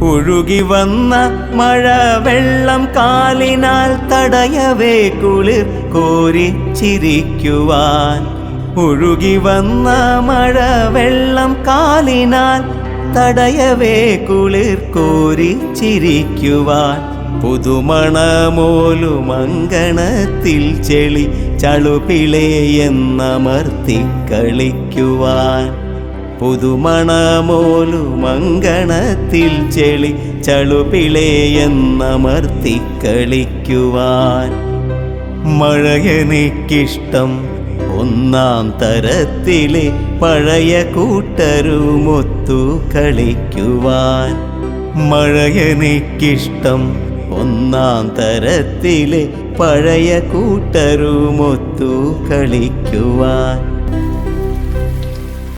ഒഴുകി വന്ന മഴ വെള്ളം കാലിനാൽ തടയവേ കുളിർ കോരി ചിരിക്കുവാൻ ഒഴുകി വന്ന മഴ വെള്ളം കാലിനാൽ തടയവേ കുളിർ കോരി ചിരിക്കുവാൻ പുതുമണമോലുമങ്കണത്തിൽ ചെളി ചളുപിളേ എന്നമർത്തി കളിക്കുവാൻ പുതുമണമോലുമങ്കണത്തിൽ ചെളി ചളുപിളേ എന്നമർത്തി കളിക്കുവാൻ മഴയെനിക്കിഷ്ടം ഒന്നാം തരത്തിലെ പഴയ കൂട്ടരുമൊത്തു കളിക്കുവാൻ. മഴയെനിക്കിഷ്ടം ഒന്നാം തരത്തിലെ പഴയ കൂട്ടരുമൊത്തു കളിക്കുവാൻ.